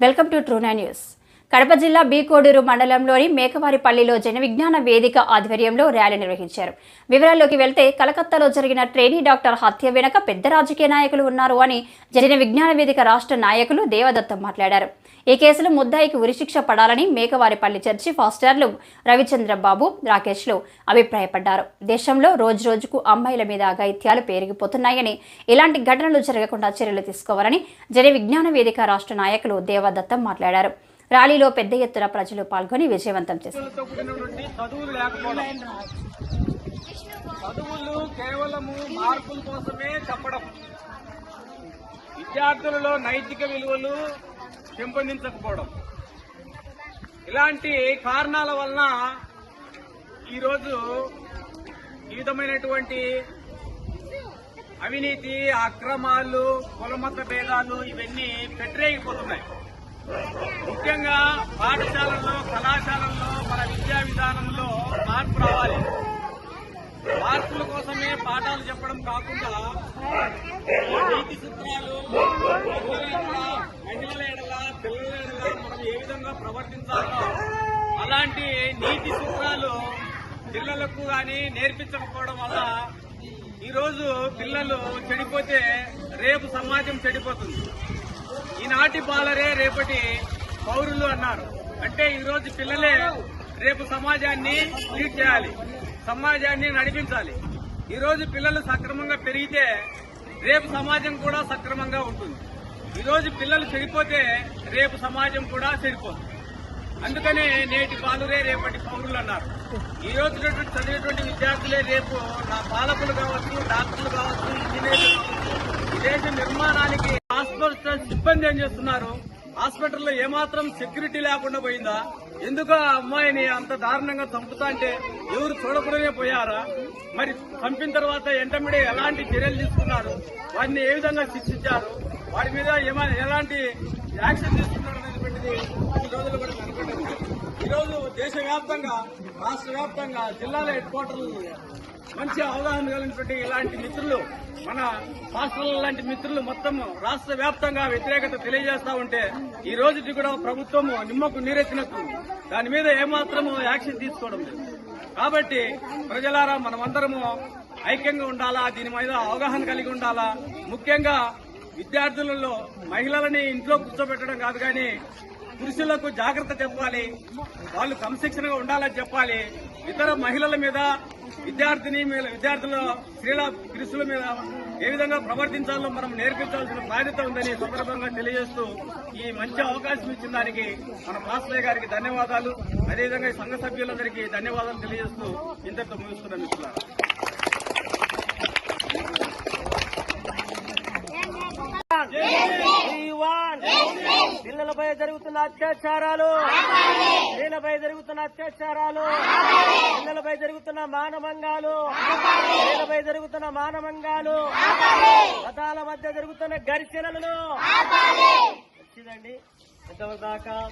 Welcome to ట్రూనా news Kadapa జిల్లా బీకోడూరు మండలంలోని మేకవారిపల్లిలో జన విజ్ఞాన వేదిక ఆధ్వర్యంలో ర్యాలీ నిర్వహించారు. వివరాల్లోకి వెళ్తే కలకత్తాలో జరిగిన ట్రైనీ డాక్టర్ హత్య వెనుక పెద్ద రాజకీయ నాయకులు ఉన్నారు అని జన విజ్ఞాన వేదిక రాష్ట్ర నాయకులు దేవదత్తం మాట్లాడారు. ఈ కేసులో ముద్దాయికి ఉరిశిక్ష పడాలని మేకవారిపల్లి చర్చి ఫాస్టర్లు రవిచంద్రబాబు రాకేష్లు అభిప్రాయపడ్డారు. దేశంలో రోజు రోజుకు అమ్మాయిల మీద అఘాయిత్యాలు పెరిగిపోతున్నాయని ఇలాంటి ఘటనలు జరగకుండా చర్యలు తీసుకోవాలని జన విజ్ఞాన వేదిక రాష్ట్ర నాయకులు దేవదత్తం మాట్లాడారు. ర్యాలీలో పెద్ద ఎత్తున ప్రజలు పాల్గొని విజయవంతం చేశారు. చదువులు లేకపోవడం చదువులు కేవలము మార్కుల కోసమే చెప్పడం. విద్యార్థులలో నైతిక విలువలు పెంపొందించకపోవడం. ఇలాంటి కారణాల వలన ఈరోజు ఈ విధమైనటువంటి అవినీతి అక్రమాలు కులమత భేదాలు ఇవన్నీ పెట్టరేగిపోతున్నాయి. ముఖ్యంగా పాఠశాలల్లో కళాశాలల్లో మన విద్యా విధానంలో మార్పు రావాలి. మార్పుల కోసమే పాఠాలు చెప్పడం కాకుండా నీతి సూత్రాలు మహిళల ఎడల, పిల్లల ఎడల మనం ఏ విధంగా ప్రవర్తించాలో అలాంటి నీతి సూత్రాలు పిల్లలకు కానీ నేర్పించకపోవడం వల్ల ఈరోజు పిల్లలు చెడిపోతే రేపు సమాజం చెడిపోతుంది. ఈనాటి బాలరే రేపటి పౌరులు అన్నారు. అంటే ఈరోజు పిల్లలే రేపు సమాజాన్ని లీడ్ చేయాలి సమాజాన్ని నడిపించాలి. ఈరోజు పిల్లలు సక్రమంగా పెరిగితే రేపు సమాజం కూడా సక్రమంగా ఉంటుంది. ఈరోజు పిల్లలు చెడిపోతే రేపు సమాజం కూడా చెడిపోతుంది. అందుకనే నేటి బాలురే రేపటి పౌరులు అన్నారు. ఈ రోజు చదివేటువంటి విద్యార్థులే రేపు నా పాలకులు కావచ్చు డాక్టర్లు కావచ్చు ఇంజనీర్లు కావచ్చు ఈ దేశ నిర్మాణానికి ఇబ్బంది సిబ్బంది ఏం చేస్తున్నారు? హాస్పిటల్లో ఏమాత్రం సెక్యూరిటీ లేకుండా పోయిందా? ఎందుకు ఆ అమ్మాయిని అంత దారుణంగా చంపుతా అంటే ఎవరు చూడకుండానే పోయారా? మరి చంపిన తర్వాత ఎంటమిడే ఎలాంటి చర్యలు తీసుకున్నారు? వారిని ఏ విధంగా శిక్షించారు? వారి మీద ఏమైనా ఎలాంటి యాక్షన్ తీసుకున్నాడు అనేటువంటిది ఈ రోజులు కూడా కనపడింది ఈరోజు దేశవ్యాప్తంగా రాష్ట్ర వ్యాప్తంగా జిల్లాల హెడ్ క్వార్టర్లు మంచి అవగాహన కలిగినటువంటి ఇలాంటి మిత్రులు మన రాష్ట్రాల లాంటి మిత్రులు మొత్తం రాష్ట్ర వ్యాప్తంగా వ్యతిరేకత తెలియజేస్తా ఉంటే ఈ రోజుకి కూడా ప్రభుత్వం నిమ్మకు నీరెత్తినట్టు. దాని మీద ఏమాత్రము యాక్షన్ తీసుకోవడం లేదు. కాబట్టి ప్రజలారా మనమందరము ఐక్యంగా ఉండాలా? దీని మీద అవగాహన కలిగి ఉండాలా? ముఖ్యంగా విద్యార్థులలో మహిళలని ఇంట్లో కూర్చోబెట్టడం కాదు కానీ పురుషులకు జాగ్రత్త చెప్పాలి. వాళ్ళు క్రమశిక్షణగా ఉండాలని చెప్పాలి. ఇతర మహిళల మీద విద్యార్థిని మీద విద్యార్థుల స్త్రీల పురుషుల మీద ఏ విధంగా ప్రవర్తించాలో మనం నేర్పించాల్సిన బాధ్యత ఉందని సందర్భంగా తెలియజేస్తూ ఈ మంచి అవకాశం ఇచ్చిన దానికి మన మాస్టర్ గారికి ధన్యవాదాలు. అదేవిధంగా ఈ సంఘ సభ్యులందరికీ ధన్యవాదాలు తెలియజేస్తూ ఇంతటితో ముగిస్తున్నాను మిత్రులారా. పిల్లలపై జరుగుతున్న అత్యాచారాలు. స్త్రీలపై జరుగుతున్న అత్యాచారాలు. పిల్లలపై జరుగుతున్న మానభంగాలు. స్త్రీలపై జరుగుతున్న మానభంగాలు. మతాల మధ్య జరుగుతున్న ఘర్షణలను వచ్చిందండి. ఎంతవరకు దాకా?